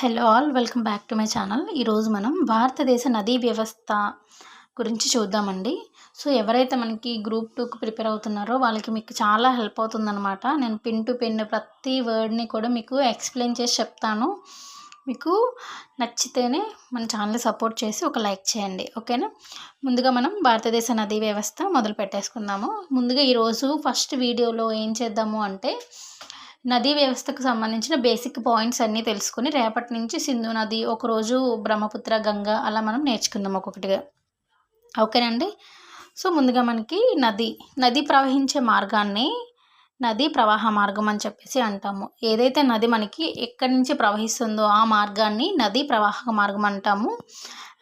Hello all welcome back to my channel. ఈరోజు మనం భారతదేశ నదీ వ్యవస్థ గురించి చూద్దామండి. సో ఎవరైతే మనకి గ్రూప్ టూకి ప్రిపేర్ అవుతున్నారో వాళ్ళకి మీకు చాలా హెల్ప్ అవుతుందన్నమాట. నేను పిన్ టు పిన్ ప్రతి వర్డ్ని కూడా మీకు ఎక్స్ప్లెయిన్ చేసి చెప్తాను. మీకు నచ్చితేనే మన ఛానల్ని సపోర్ట్ చేసి ఒక లైక్ చేయండి. ఓకేనా? ముందుగా మనం భారతదేశ నదీ వ్యవస్థ మొదలు పెట్టేసుకుందాము. ముందుగా ఈరోజు ఫస్ట్ వీడియోలో ఏం చేద్దాము అంటే నదీ వ్యవస్థకు సంబంధించిన బేసిక్ పాయింట్స్ అన్నీ తెలుసుకుని రేపటి నుంచి సింధు నది ఒకరోజు బ్రహ్మపుత్ర గంగ అలా మనం నేర్చుకుందాం ఒక్కొక్కటిగా. ఓకేనండి? సో ముందుగా మనకి నది. నది ప్రవహించే మార్గాన్ని నది ప్రవాహ మార్గం అని చెప్పేసి అంటాము. ఏదైతే నది మనకి ఎక్కడి నుంచి ప్రవహిస్తుందో ఆ మార్గాన్ని నది ప్రవాహక మార్గం అంటాము.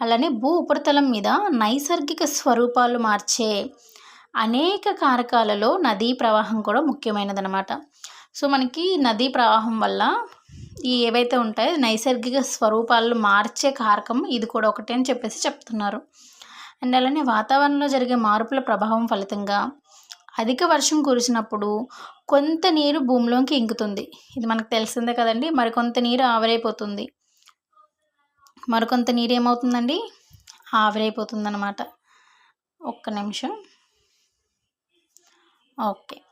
అలానే భూ ఉపరితలం మీద నైసర్గిక స్వరూపాలు మార్చే అనేక కారకాలలో నదీ ప్రవాహం కూడా ముఖ్యమైనదనమాట సో మనకి నదీ ప్రవాహం వల్ల ఈ ఏవైతే ఉంటాయో నైసర్గిక స్వరూపాలను మార్చే కారకం ఇది కూడా ఒకటే అని చెప్పేసి చెప్తున్నారు. అండ్ అలానే వాతావరణంలో జరిగే మార్పుల ప్రభావం ఫలితంగా అధిక వర్షం కురిసినప్పుడు కొంత నీరు భూమిలోకి ఇంకుతుంది. ఇది మనకు తెలిసిందే కదండి. మరికొంత నీరు ఆవిరైపోతుంది. మరికొంత నీరు ఏమవుతుందండి? ఆవిరైపోతుంది అనమాట ఒక్క నిమిషం. ఓకే.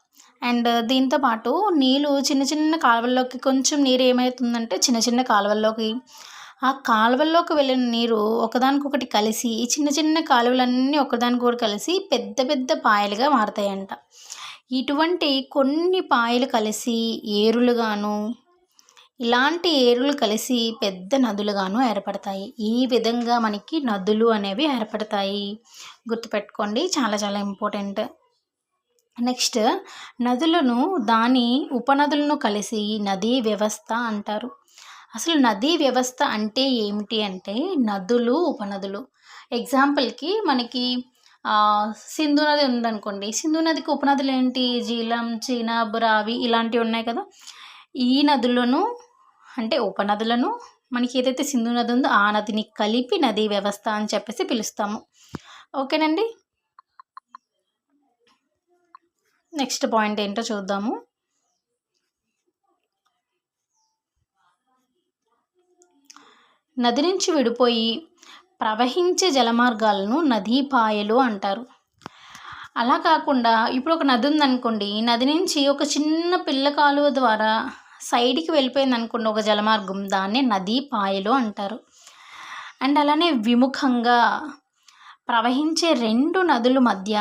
అండ్ దీంతో పాటు నీళ్ళు చిన్న చిన్న కాలువల్లోకి కొంచెం నీరు ఏమవుతుందంటే చిన్న చిన్న కాలువల్లోకి. ఆ కాలువల్లోకి వెళ్ళిన నీరు ఒకదానికొకటి కలిసి చిన్న చిన్న కాలువలన్నీ ఒకదానికొకటి కలిసి పెద్ద పెద్ద పాయలుగా మారుతాయంట. ఇటువంటి కొన్ని పాయలు కలిసి ఏరులుగాను ఇలాంటి ఏరులు కలిసి పెద్ద నదులుగాను ఏర్పడతాయి. ఈ విధంగా మనకి నదులు అనేవి ఏర్పడతాయి. గుర్తుపెట్టుకోండి చాలా చాలా ఇంపార్టెంట్. నెక్స్ట్ నదులను దాని ఉపనదులను కలిసి నదీ వ్యవస్థ అంటారు. అసలు నదీ వ్యవస్థ అంటే ఏమిటి అంటే నదులు ఉపనదులు. ఎగ్జాంపుల్కి మనకి సింధు నది ఉందనుకోండి. సింధు నదికి ఉపనదులు ఏంటి? జీలం చీనాబ్ రావి ఇలాంటివి ఉన్నాయి కదా. ఈ నదులను అంటే ఉపనదులను మనకి ఏదైతే సింధు నది ఉందో ఆ నదిని కలిపి నదీ వ్యవస్థ అని చెప్పేసి పిలుస్తాము. ఓకేనండి? నెక్స్ట్ పాయింట్ ఏంటో చూద్దాము. నది నుంచి విడిపోయి ప్రవహించే జలమార్గాలను నదీపాయలు అంటారు. అలా కాకుండా ఇప్పుడు ఒక నది ఉందనుకోండి నది నుంచి ఒక చిన్న పిల్ల కాలువ ద్వారా సైడ్కి వెళ్ళిపోయింది అనుకోండి ఒక జలమార్గం దాన్నే నదీ పాయలు అంటారు. అండ్ అలానే విముఖంగా ప్రవహించే రెండు నదుల మధ్య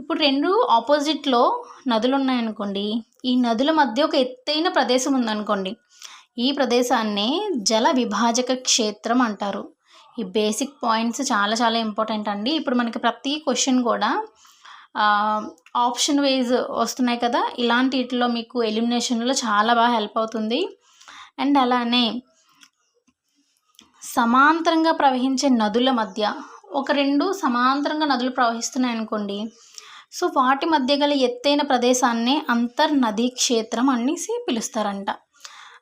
ఇప్పుడు రెండు ఆపోజిట్లో నదులు ఉన్నాయనుకోండి ఈ నదుల మధ్య ఒక ఎత్తైన ప్రదేశం ఉందనుకోండి. ఈ ప్రదేశాన్ని జల విభాజక క్షేత్రం అంటారు. ఈ బేసిక్ పాయింట్స్ చాలా చాలా ఇంపార్టెంట్ అండి. ఇప్పుడు మనకి ప్రతి క్వశ్చన్ కూడా ఆప్షన్ వైజ్ వస్తున్నాయి కదా. ఇలాంటి వీటిలో మీకు ఎలిమినేషన్లో చాలా బాగా హెల్ప్ అవుతుంది. అండ్ అలానే సమాంతరంగా ప్రవహించే నదుల మధ్య ఒక రెండు సమాంతరంగా నదులు ప్రవహిస్తున్నాయి అనుకోండి సో వాటి మధ్య గల ఎత్తైన ప్రదేశాన్ని అంతర్నదీ క్షేత్రం అనేసి పిలుస్తారంట.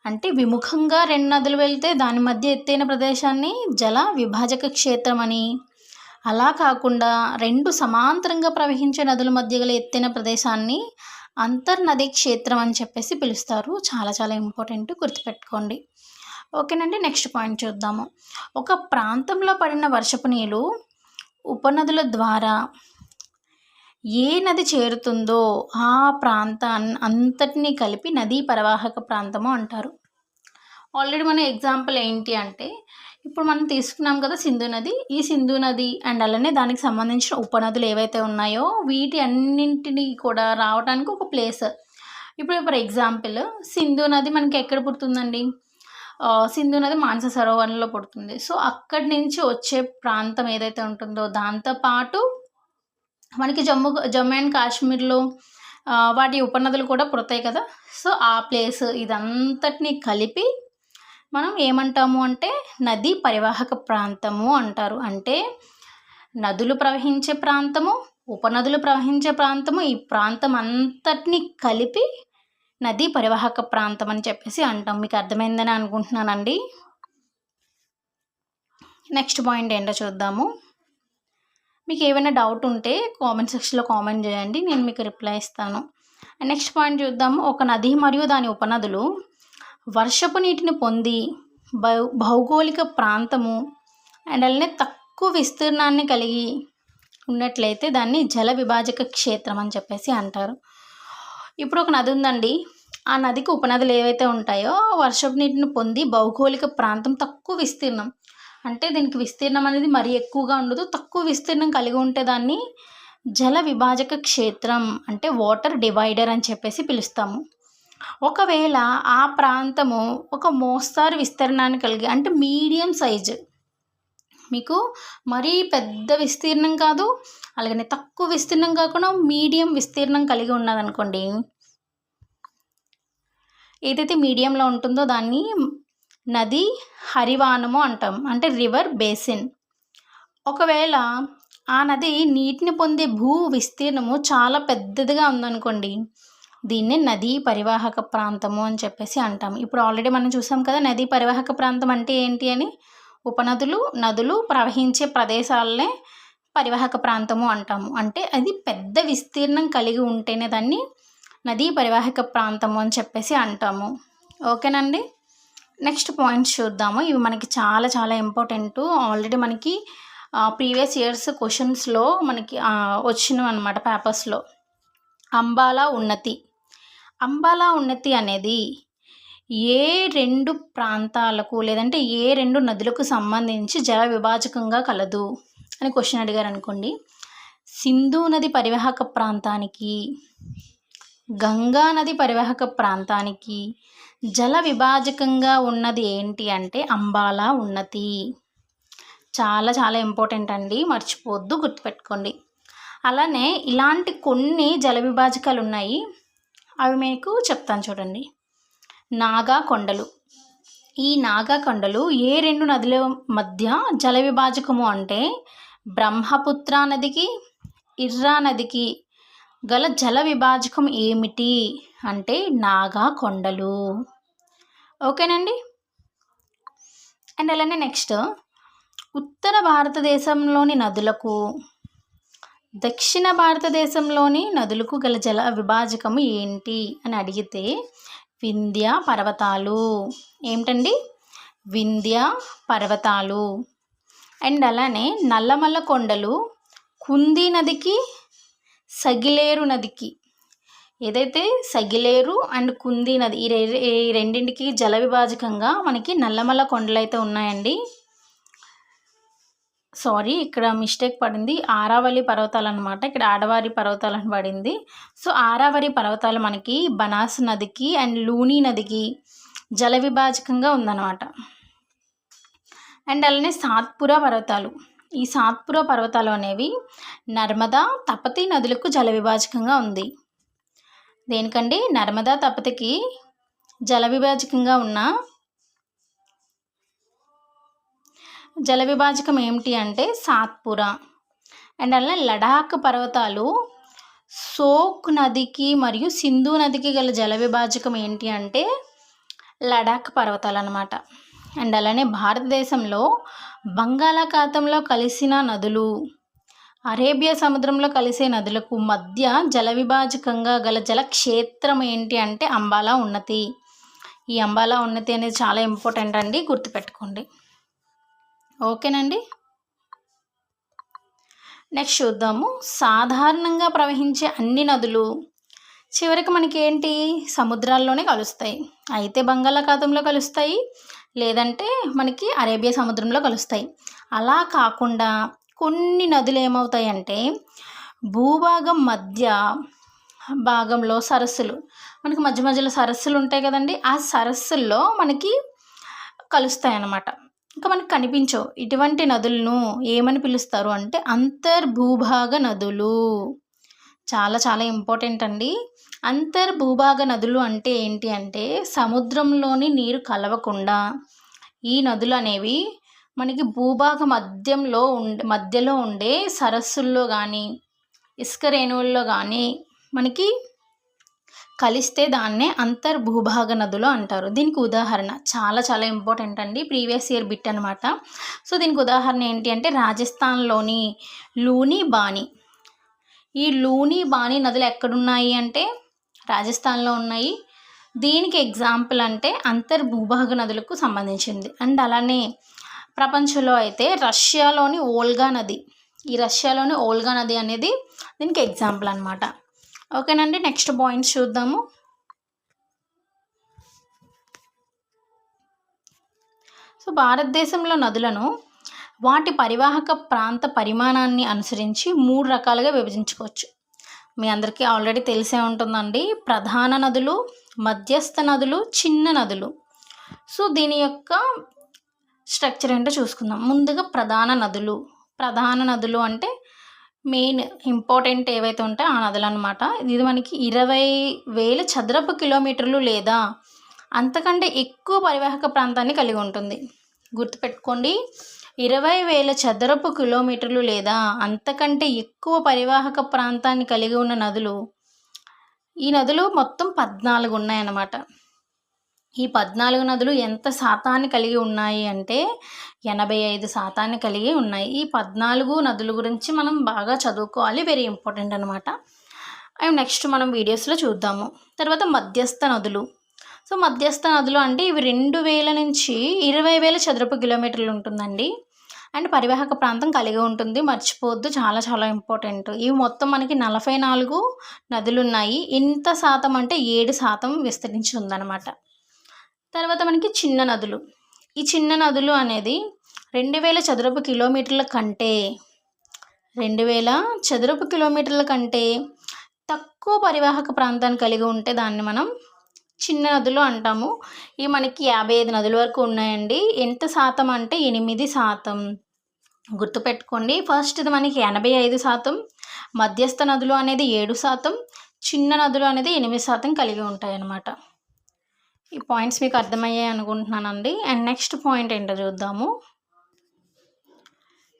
అంటే విముఖంగా రెండు నదులు వెళ్తే దాని మధ్య ఎత్తైన ప్రదేశాన్ని జల విభాజక క్షేత్రం అని. అలా కాకుండా రెండు సమాంతరంగా ప్రవహించే నదుల మధ్య గల ఎత్తైన ప్రదేశాన్ని అంతర్నదీ క్షేత్రం అని చెప్పేసి పిలుస్తారు. చాలా చాలా ఇంపార్టెంట్ గుర్తుపెట్టుకోండి. ఓకేనండి నెక్స్ట్ పాయింట్ చూద్దాము. ఒక ప్రాంతంలో పడిన వర్షపు నీళ్ళు ఉపనదుల ద్వారా ఏ నది చేరుతుందో ఆ ప్రాంతాన్ని అంతటినీ కలిపి నదీ పరవాహక ప్రాంతము అంటారు. ఆల్రెడీ మన ఎగ్జాంపుల్ ఏంటి అంటే ఇప్పుడు మనం తీసుకున్నాం కదా సింధు నది. ఈ సింధు నది అండ్ అలానే దానికి సంబంధించిన ఉపనదులు ఏవైతే ఉన్నాయో వీటి అన్నింటినీ కూడా రావడానికి ఒక ప్లేస్. ఇప్పుడు ఫర్ ఎగ్జాంపుల్ సింధు నది మనకి ఎక్కడ పుడుతుందండి? సింధు నది మానస సరోవరంలో పుడుతుంది. సో అక్కడి నుంచి వచ్చే ప్రాంతం ఏదైతే ఉంటుందో దాంతోపాటు మనకి జమ్మూ జమ్మూ అండ్ కాశ్మీర్లో వాటి ఉపనదులు కూడా పుడతాయి కదా. సో ఆ ప్లేస్ ఇదంతటిని కలిపి మనం ఏమంటాము అంటే నదీ పరివాహక ప్రాంతము అంటారు. అంటే నదులు ప్రవహించే ప్రాంతము ఉపనదులు ప్రవహించే ప్రాంతము ఈ ప్రాంతం అంతటిని కలిపి నదీ పరివాహక ప్రాంతం అని చెప్పేసి అంటాం. మీకు అర్థమైందని అనుకుంటున్నానండి. నెక్స్ట్ పాయింట్ ఏంటో చూద్దాము. మీకు ఏమైనా డౌట్ ఉంటే కామెంట్ సెక్షన్లో కామెంట్ చేయండి నేను మీకు రిప్లై ఇస్తాను. నెక్స్ట్ పాయింట్ చూద్దాము ఒక నది మరియు దాని ఉపనదులు. వర్షపు నీటిని పొంది భౌ భౌగోళిక ప్రాంతము అండ్ అలానే తక్కువ విస్తీర్ణాన్ని కలిగి ఉన్నట్లయితే దాన్ని జల విభాజక క్షేత్రం అని చెప్పేసి అంటారు. ఇప్పుడు ఒక నది ఉందండి. ఆ నదికి ఉపనదులు ఏవైతే ఉంటాయో వర్షపు నీటిని పొంది భౌగోళిక ప్రాంతం తక్కువ విస్తీర్ణం. అంటే దీనికి విస్తీర్ణం అనేది మరీ ఎక్కువగా ఉండదు. తక్కువ విస్తీర్ణం కలిగి ఉంటే దాన్ని జల విభాజక క్షేత్రం అంటే వాటర్ డివైడర్ అని చెప్పేసి పిలుస్తాము. ఒకవేళ ఆ ప్రాంతము ఒక మోస్తారు విస్తీర్ణాన్ని కలిగి అంటే మీడియం సైజు మీకు మరీ పెద్ద విస్తీర్ణం కాదు అలాగనే తక్కువ విస్తీర్ణం కాకుండా మీడియం విస్తీర్ణం కలిగి ఉన్నదనుకోండి ఏదైతే మీడియంలో ఉంటుందో దాన్ని నది హరివానము అంటాం. అంటే రివర్ బేసిన్. ఒకవేళ ఆ నది నీటిని పొందే భూ విస్తీర్ణము చాలా పెద్దదిగా ఉందనుకోండి దీన్ని నదీ పరివాహక ప్రాంతము అని చెప్పేసి అంటాం. ఇప్పుడు ఆల్రెడీ మనం చూసాం కదా నదీ పరివాహక ప్రాంతం అంటే ఏంటి అని? ఉపనదులు నదులు ప్రవహించే ప్రదేశాలనే పరివాహక ప్రాంతము అంటాము. అంటే అది పెద్ద విస్తీర్ణం కలిగి ఉంటేనే దాన్ని నదీ పరివాహక ప్రాంతము అని చెప్పేసి అంటాము. ఓకేనండి? నెక్స్ట్ పాయింట్స్ చూద్దాము. ఇవి మనకి చాలా చాలా ఇంపార్టెంట్. ఆల్రెడీ మనకి ప్రీవియస్ ఇయర్స్ క్వశ్చన్స్లో మనకి వచ్చినవి అనమాట పేపర్స్లో అంబాలా ఉన్నతి. అంబాలా ఉన్నతి అనేది ఏ రెండు ప్రాంతాలకు లేదంటే ఏ రెండు నదులకు సంబంధించి జల విభాజకంగా కలదు అని క్వశ్చన్ అడిగారు అనుకోండి సింధు నది పరివాహక ప్రాంతానికి గంగా నది పరివాహక ప్రాంతానికి జల విభాజకంగా ఉన్నది ఏంటి అంటే అంబాలా ఉన్నతి. చాలా చాలా ఇంపార్టెంట్ అండి. మర్చిపోవద్దు గుర్తుపెట్టుకోండి. అలానే ఇలాంటి కొన్ని జల విభాజకాలు ఉన్నాయి. అవి మీకు చెప్తాను చూడండి. నాగా కొండలు. ఈ నాగా కొండలు ఏ రెండు నదుల మధ్య జల విభాజకము అంటే బ్రహ్మపుత్ర నదికి ఇర్రా నదికి గల జల విభాజకం ఏమిటి? అంటే నాగా కొండలు. ఓకేనండి? అండ్ అలానే నెక్స్ట్ ఉత్తర భారతదేశంలోని నదులకు దక్షిణ భారతదేశంలోని నదులకు గల జల విభాజకము ఏంటి అని అడిగితే వింధ్య పర్వతాలు. ఏమిటండి? వింధ్య పర్వతాలు. అండ్ అలానే నల్లమల్ల కొండలు కుంది నదికి సగిలేరు నదికి. ఏదైతే సగిలేరు అండ్ కుంది నది ఈ రె ఈ రెండింటికి జల విభాజకంగా మనకి నల్లమల్ల కొండలు అయితే ఉన్నాయండి. సారీ ఇక్కడ మిస్టేక్ పడింది. ఆరావళి పర్వతాలు అనమాట ఇక్కడ ఆడవారి పర్వతాలు అని పడింది. సో ఆరావరి పర్వతాలు మనకి బనాస్ నదికి అండ్ లూని నదికి జల విభాజకంగా ఉందన్నమాట. అండ్ అలానే సాత్పురా పర్వతాలు. ఈ సాత్పురా పర్వతాలు అనేవి నర్మదా తపతి నదులకు జల విభాజకంగా ఉంది. దేనికండి? నర్మదా తపతికి జల విభాజకంగా ఉన్న జల విభాజకం ఏమిటి అంటే సాత్పురా. అండ్ అలానే లడాక్ పర్వతాలు సోక్ నదికి మరియు సింధు నదికి గల జల విభాజకం ఏంటి అంటే లడాక్ పర్వతాలు అన్నమాట. అండ్ అలానే భారతదేశంలో బంగాళాఖాతంలో కలిసిన నదులు అరేబియా సముద్రంలో కలిసే నదులకు మధ్య జల విభాజకంగా గల జలక్షేత్రం ఏంటి అంటే అంబాలా ఉన్నతి. ఈ అంబాలా ఉన్నతి అనేది చాలా ఇంపార్టెంట్ అండి గుర్తుపెట్టుకోండి. ఓకేనండి? నెక్స్ట్ చూద్దాము. సాధారణంగా ప్రవహించే అన్ని నదులు చివరికి మనకి ఏంటి? సముద్రాల్లోనే కలుస్తాయి. అయితే బంగాళాఖాతంలో కలుస్తాయి లేదంటే మనకి అరేబియా సముద్రంలో కలుస్తాయి. అలా కాకుండా కొన్ని నదులు ఏమవుతాయంటే భూభాగం మధ్య భాగంలో సరస్సులు మనకి మధ్య మధ్యలో సరస్సులు ఉంటాయి కదండి ఆ సరస్సుల్లో మనకి కలుస్తాయి అన్నమాట ఇంకా మనకు కనిపించవు. ఇటువంటి నదులను ఏమని పిలుస్తారు అంటే అంతర్భూభాగ నదులు. చాలా చాలా ఇంపార్టెంట్ అండి. అంతర్భూభాగ నదులు అంటే ఏంటి అంటే సముద్రంలోని నీరు కలవకుండా ఈ నదులు అనేవి మనకి భూభాగ మధ్యంలో ఉండే మధ్యలో ఉండే సరస్సుల్లో కానీ ఇసుక రేణువుల్లో కానీ మనకి కలిస్తే దాన్నే అంతర్భూభాగ నదులు అంటారు. దీనికి ఉదాహరణ చాలా చాలా ఇంపార్టెంట్ అండి. ప్రీవియస్ ఇయర్ బిట్ అనమాట సో దీనికి ఉదాహరణ ఏంటి అంటే రాజస్థాన్లోని లూని బాణి ఈ లూని బాణి నదులు ఎక్కడున్నాయి అంటే రాజస్థాన్లో ఉన్నాయి. దీనికి ఎగ్జాంపుల్ అంటే అంతర్భూభాగ నదులకు సంబంధించింది. అండ్ అలానే ప్రపంచంలో అయితే రష్యాలోని ఓల్గా నది ఈ రష్యాలోని ఓల్గా నది అనేది దీనికి ఎగ్జాంపుల్ అనమాట ఓకేనండి నెక్స్ట్ పాయింట్స్ చూద్దాము. సో భారతదేశంలో నదులను వాటి పరివాహక ప్రాంత పరిమాణాన్ని అనుసరించి మూడు రకాలుగా విభజించుకోవచ్చు. మీ అందరికీ ఆల్రెడీ తెలిసే ఉంటుందండి. ప్రధాన నదులు మధ్యస్థ నదులు చిన్న నదులు. సో దీని యొక్క స్ట్రక్చర్ ఏంటో చూసుకుందాం. ముందుగా ప్రధాన నదులు. ప్రధాన నదులు అంటే మెయిన్ ఇంపార్టెంట్ ఏవైతే ఉంటాయో ఆ నదులు అనమాట ఇది మనకి ఇరవై వేల చదరపు కిలోమీటర్లు లేదా అంతకంటే ఎక్కువ పరివాహక ప్రాంతాన్ని కలిగి ఉంటుంది. గుర్తుపెట్టుకోండి. ఇరవై వేల చదరపు కిలోమీటర్లు లేదా అంతకంటే ఎక్కువ పరివాహక ప్రాంతాన్ని కలిగి ఉన్న నదులు. ఈ నదులు మొత్తం పద్నాలుగు ఉన్నాయన్నమాట. ఈ పద్నాలుగు నదులు ఎంత శాతాన్ని కలిగి ఉన్నాయి అంటే ఎనభై ఐదు శాతాన్ని కలిగి ఉన్నాయి. ఈ పద్నాలుగు నదుల గురించి మనం బాగా చదువుకోవాలి. వెరీ ఇంపార్టెంట్ అనమాట అండ్ నెక్స్ట్ మనం వీడియోస్లో చూద్దాము. తర్వాత మధ్యస్థ నదులు. సో మధ్యస్థ నదులు అంటే ఇవి రెండు వేల నుంచి ఇరవై వేల చదరపు కిలోమీటర్లు ఉంటుందండి. అండ్ పరివాహక ప్రాంతం కలిగి ఉంటుంది. మర్చిపోవద్దు. చాలా చాలా ఇంపార్టెంట్. ఇవి మొత్తం మనకి నలభై నాలుగు నదులు ఉన్నాయి ఇంత శాతం అంటే ఏడు శాతం విస్తరించి ఉందన్నమాట. తర్వాత మనకి చిన్న నదులు. ఈ చిన్న నదులు అనేది రెండు వేల చదరపు కిలోమీటర్ల కంటే రెండు వేల చదరపు కిలోమీటర్ల కంటే తక్కువ పరివాహక ప్రాంతాన్ని కలిగి ఉంటే దాన్ని మనం చిన్న నదులు అంటాము. ఇవి మనకి యాభై ఐదు నదుల వరకు ఉన్నాయండి. ఎంత శాతం అంటే ఎనిమిది శాతం. గుర్తుపెట్టుకోండి ఫస్ట్ ఇది మనకి ఎనభై ఐదు శాతం మధ్యస్థ నదులు అనేది ఏడు శాతం చిన్న నదులు అనేది ఎనిమిది శాతం కలిగి ఉంటాయన్నమాట. ఈ పాయింట్స్ మీకు అర్థమయ్యాయి అనుకుంటున్నానండి. అండ్ నెక్స్ట్ పాయింట్ ఏంటో చూద్దాము.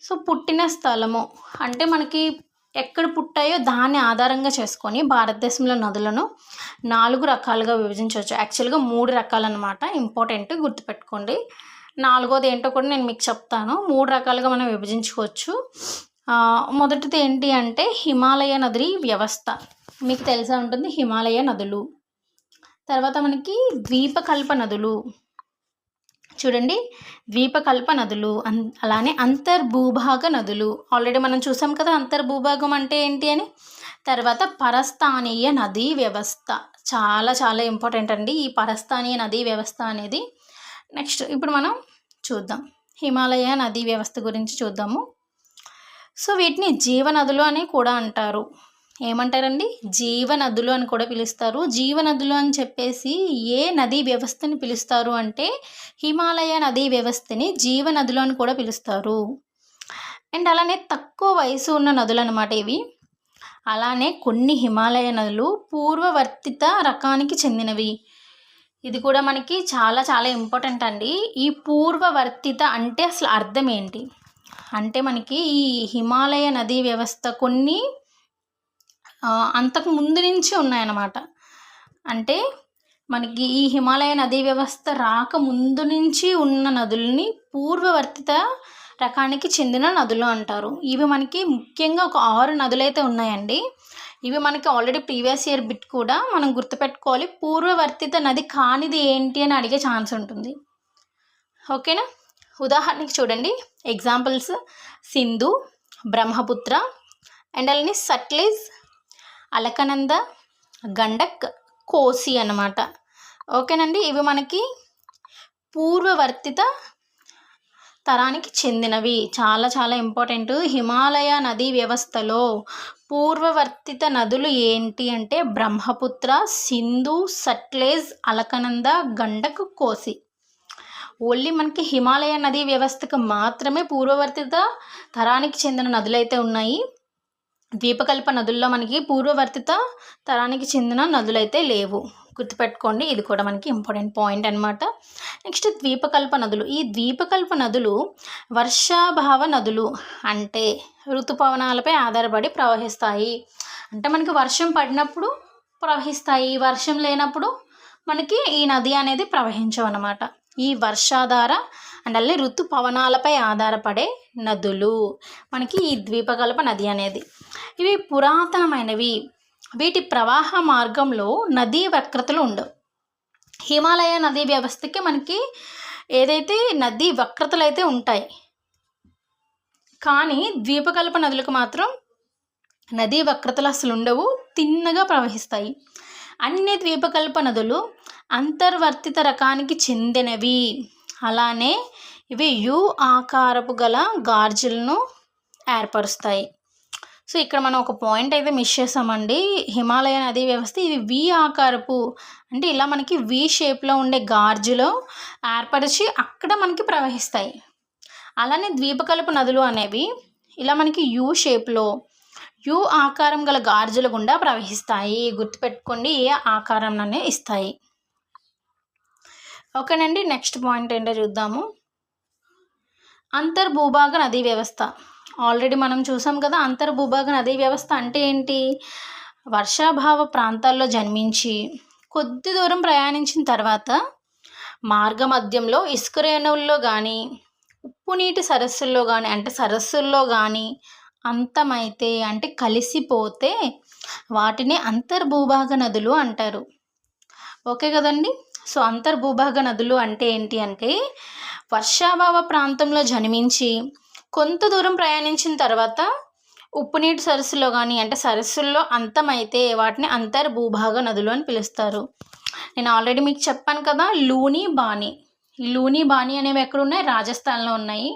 సో పుట్టిన స్థలము. అంటే మనకి ఎక్కడ పుట్టాయో దాన్ని ఆధారంగా చేసుకొని భారతదేశంలో నదులను నాలుగు రకాలుగా విభజించవచ్చు. యాక్చువల్గా మూడు రకాలన్నమాట ఇంపార్టెంట్ గుర్తుపెట్టుకోండి. నాలుగోది ఏంటో కూడా నేను మీకు చెప్తాను. మూడు రకాలుగా మనం విభజించుకోవచ్చు. మొదటిది ఏంటి అంటే హిమాలయ నది వ్యవస్థ. మీకు తెలిసే ఉంటుంది హిమాలయ నదులు. తర్వాత మనకి ద్వీపకల్ప నదులు. చూడండి. ద్వీపకల్ప నదులు అన్ అలానే అంతర్భూభాగ నదులు. ఆల్రెడీ మనం చూసాం కదా అంతర్భూభాగం అంటే ఏంటి అని? తర్వాత పరస్థానీయ నదీ వ్యవస్థ. చాలా చాలా ఇంపార్టెంట్ అండి ఈ పరస్థానీయ నదీ వ్యవస్థ అనేది. నెక్స్ట్ ఇప్పుడు మనం చూద్దాం. హిమాలయ నదీ వ్యవస్థ గురించి చూద్దాము. సో వీటిని జీవనదులు అని కూడా అంటారు. ఏమంటారండి? జీవనదులు అని కూడా పిలుస్తారు. జీవనదులు అని చెప్పేసి ఏ నదీ వ్యవస్థని పిలుస్తారు అంటే హిమాలయ నదీ వ్యవస్థని జీవనదులు అని కూడా పిలుస్తారు. అండ్ అలానే తక్కువ వయసు ఉన్న నదులు అనమాట ఇవి. అలానే కొన్ని హిమాలయ నదులు పూర్వవర్తిత రకానికి చెందినవి. ఇది కూడా మనకి చాలా చాలా ఇంపార్టెంట్ అండి. ఈ పూర్వవర్తిత అంటే అసలు అర్థం ఏంటి? అంటే మనకి ఈ హిమాలయ నదీ వ్యవస్థ కొన్ని అంతకు ముందు నుంచి ఉన్నాయన్నమాట. అంటే మనకి ఈ హిమాలయ నదీ వ్యవస్థ రాక ముందు నుంచి ఉన్న నదుల్ని పూర్వవర్తిత రకానికి చెందిన నదులు అంటారు. ఇవి మనకి ముఖ్యంగా ఒక ఆరు నదులైతే ఉన్నాయండి. ఇవి మనకి ఆల్రెడీ ప్రీవియస్ ఇయర్ బిట్ కూడా మనం గుర్తుపెట్టుకోవాలి. పూర్వవర్తిత నది కానిది ఏంటి అని అడిగే ఛాన్స్ ఉంటుంది. ఓకేనా ఉదాహరణకి చూడండి. ఎగ్జాంపుల్స్ సింధు బ్రహ్మపుత్ర అండ్ అలానే సట్లేజ్ అలకనంద గండక్ కోసి అన్నమాట. ఓకేనండి ఇవి మనకి పూర్వవర్తిత తరానికి చెందినవి. చాలా చాలా ఇంపార్టెంట్. హిమాలయ నదీ వ్యవస్థలో పూర్వవర్తిత నదులు ఏంటి అంటే బ్రహ్మపుత్ర సింధు సట్లేజ్ అలకనంద గండక్ కోసి. ఓన్లీ మనకి హిమాలయ నదీ వ్యవస్థకు మాత్రమే పూర్వవర్తిత తరానికి చెందిన నదులైతే ఉన్నాయి. ద్వీపకల్ప నదుల్లో మనకి పూర్వవర్తిత తరానికి చెందిన నదులైతే లేవు. గుర్తుపెట్టుకోండి ఇది కూడా మనకి ఇంపార్టెంట్ పాయింట్ అనమాట నెక్స్ట్ ద్వీపకల్ప నదులు. ఈ ద్వీపకల్ప నదులు వర్షాభావ నదులు అంటే ఋతుపవనాలపై ఆధారపడి ప్రవహిస్తాయి. అంటే మనకి వర్షం పడినప్పుడు ప్రవహిస్తాయి వర్షం లేనప్పుడు మనకి ఈ నది అనేది ప్రవహించవన్నమాట. ఈ వర్షాధార అండ్ అలాగే ఋతుపవనాలపై ఆధారపడే నదులు మనకి ఈ ద్వీపకల్ప నది అనేది. ఇవి పురాతనమైనవి. వీటి ప్రవాహ మార్గంలో నదీ వక్రతలు ఉండవు హిమాలయ నదీ వ్యవస్థకి మనకి ఏదైతే నదీ వక్రతలు అయితే ఉంటాయి. కానీ ద్వీపకల్ప నదులకు మాత్రం నదీ వక్రతలు అసలు ఉండవు తిన్నగా ప్రవహిస్తాయి. అన్ని ద్వీపకల్ప నదులు అంతర్వర్తిత రకానికి చెందినవి. అలానే ఇవి యు ఆకారపు గల గార్జులను ఏర్పరుస్తాయి. సో ఇక్కడ మనం ఒక పాయింట్ అయితే మిస్ చేసామండి. హిమాలయ నదీ వ్యవస్థ ఇది వి ఆకారపు అంటే ఇలా మనకి వి షేప్లో ఉండే గార్జులో ఏర్పరిచి అక్కడ మనకి ప్రవహిస్తాయి. అలానే ద్వీపకల్ప నదులు అనేవి ఇలా మనకి యూ షేప్లో యు ఆకారం గల గార్జుల గుండా ప్రవహిస్తాయి. గుర్తుపెట్టుకోండి ఏ ఆకారంలోనే ఇస్తాయి. ఓకేనండి నెక్స్ట్ పాయింట్ ఏంటో చూద్దాము. అంతర్భూభాగ నదీ వ్యవస్థ. ఆల్రెడీ మనం చూసాం కదా అంతర్భూభాగ నదీ వ్యవస్థ అంటే ఏంటి? వర్షాభావ ప్రాంతాల్లో జన్మించి కొద్ది దూరం ప్రయాణించిన తర్వాత మార్గ మధ్యంలో ఇసుక రేణువుల్లో కానీ ఉప్పు నీటి సరస్సుల్లో కానీ అంటే సరస్సుల్లో కానీ అంతమైతే అంటే కలిసిపోతే వాటిని అంతర్భూభాగ నదులు అంటారు. ఓకే కదండి? సో అంతర్భూభాగ నదులు అంటే ఏంటి అంటే వర్షాభావ ప్రాంతంలో జన్మించి కొంత దూరం ప్రయాణించిన తర్వాత ఉప్పునీటి సరస్సులో కానీ అంటే సరస్సుల్లో అంతమైతే వాటిని అంతర్ భూభాగ నదులు అని పిలుస్తారు. నేను ఆల్రెడీ మీకు చెప్పాను కదా లూని బాణి. ఈ లూని బాణి అనేవి ఎక్కడ ఉన్నాయి రాజస్థాన్లో ఉన్నాయి.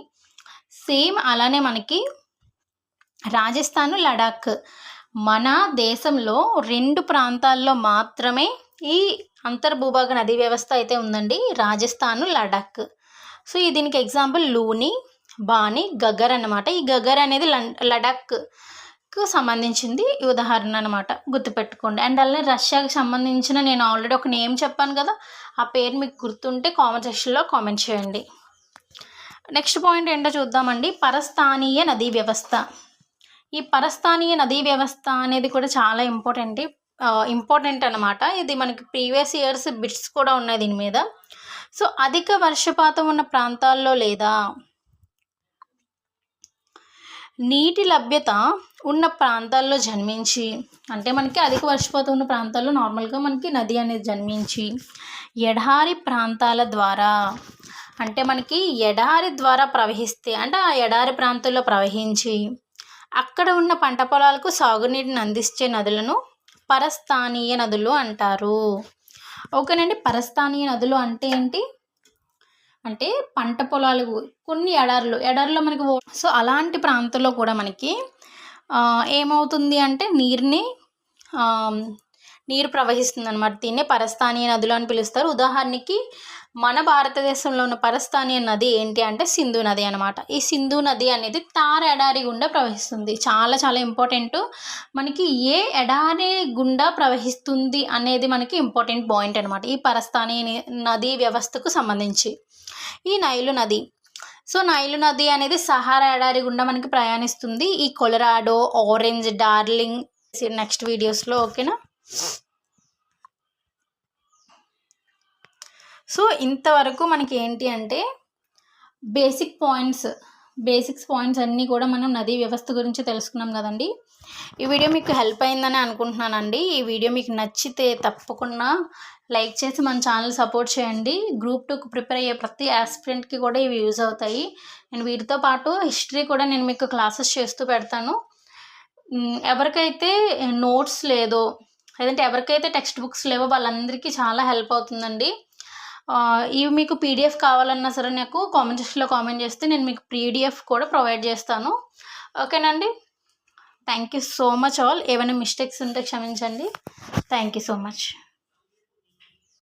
సేమ్ అలానే మనకి రాజస్థాన్ లడాక్. మన దేశంలో రెండు ప్రాంతాల్లో మాత్రమే ఈ అంతర్భూభాగ నదీ వ్యవస్థ అయితే ఉందండి రాజస్థాన్ లడాక్. సో ఈ దీనికి ఎగ్జాంపుల్ లూని బాని గగర్ అనమాట ఈ గగర్ అనేది లడాక్కు సంబంధించింది ఈ ఉదాహరణ అనమాట గుర్తుపెట్టుకోండి. అండ్ అలానే రష్యాకి సంబంధించిన నేను ఆల్రెడీ ఒక నేమ్ చెప్పాను కదా ఆ పేరు మీకు గుర్తుంటే కామెంట్ సెక్షన్లో కామెంట్ చేయండి. నెక్స్ట్ పాయింట్ ఏంటో చూద్దామండి. పరస్థానీయ నదీ వ్యవస్థ. ఈ పరస్థానీయ నదీ వ్యవస్థ అనేది కూడా చాలా ఇంపార్టెంట్ ఇంపార్టెంట్ అనమాట ఇది మనకి ప్రీవియస్ ఇయర్స్ బిట్స్ కూడా ఉన్నాయి దీని మీద. సో అధిక వర్షపాతం ఉన్న ప్రాంతాల్లో లేదా నీటి లభ్యత ఉన్న ప్రాంతాల్లో జన్మించి అంటే మనకి అధిక వర్షపాతం ఉన్న ప్రాంతాల్లో నార్మల్గా మనకి నది అనేది జన్మించి ఎడారి ప్రాంతాల ద్వారా అంటే మనకి ఎడారి ద్వారా ప్రవహిస్తే అంటే ఆ ఎడారి ప్రాంతంలో ప్రవహించి అక్కడ ఉన్న పంట పొలాలకు సాగునీటిని అందించే నదులను పరస్థానీయ నదులు అంటారు. ఓకేనండి పరస్థానీయ నదులు అంటే ఏంటి? అంటే పంట పొలాలు కొన్ని ఎడార్లు ఎడారిలో మనకి సో అలాంటి ప్రాంతంలో కూడా మనకి ఏమవుతుంది అంటే నీరుని నీరు ప్రవహిస్తుంది అనమాట దీన్నే పరస్థానీయ నదులు అని పిలుస్తారు. ఉదాహరణకి మన భారతదేశంలో ఉన్న పరస్థానీయ నది ఏంటి అంటే సింధు నది అనమాట ఈ సింధు నది అనేది తార ఎడారి గుండా ప్రవహిస్తుంది. చాలా చాలా ఇంపార్టెంట్. మనకి ఏ ఎడారి గుండా ప్రవహిస్తుంది అనేది మనకి ఇంపార్టెంట్ పాయింట్ అనమాట ఈ పరస్థానీయ నది వ్యవస్థకు సంబంధించి. ఈ నైలు నది. సో నైలు నది అనేది సహారా ఎడారి గుండా మనకి ప్రయాణిస్తుంది. ఈ కొలరాడో ఆరెంజ్ డార్లింగ్ నెక్స్ట్ వీడియోస్లో ఓకేనా? సో ఇంతవరకు మనకి ఏంటి అంటే బేసిక్ పాయింట్స్ బేసిక్స్ పాయింట్స్ అన్నీ కూడా మనం నదీ వ్యవస్థ గురించి తెలుసుకున్నాం కదండి. ఈ వీడియో మీకు హెల్ప్ అయిందని అనుకుంటున్నానండి. ఈ వీడియో మీకు నచ్చితే తప్పకుండా లైక్ చేసి మన ఛానల్ సపోర్ట్ చేయండి. గ్రూప్ టూకి ప్రిపేర్ అయ్యే ప్రతి ఆస్పిరెంట్కి కూడా ఇవి యూజ్ అవుతాయి. నేను వీటితో పాటు హిస్టరీ కూడా నేను మీకు క్లాసెస్ చేస్తూ పెడతాను. ఎవరికైతే నోట్స్ లేదో లేదంటే ఎవరికైతే టెక్స్ట్ బుక్స్ లేవో వాళ్ళందరికీ చాలా హెల్ప్ అవుతుందండి. ఇవి మీకు పీడిఎఫ్ కావాలన్నా సరే నాకు కామెంట్ సెక్షన్లో కామెంట్ చేస్తే నేను మీకు పీడిఎఫ్ కూడా ప్రొవైడ్ చేస్తాను. ఓకేనండి? Thank you so much all. ఏమైనా మిస్టేక్స్ ఉంటే క్షమించండి. Thank you so much.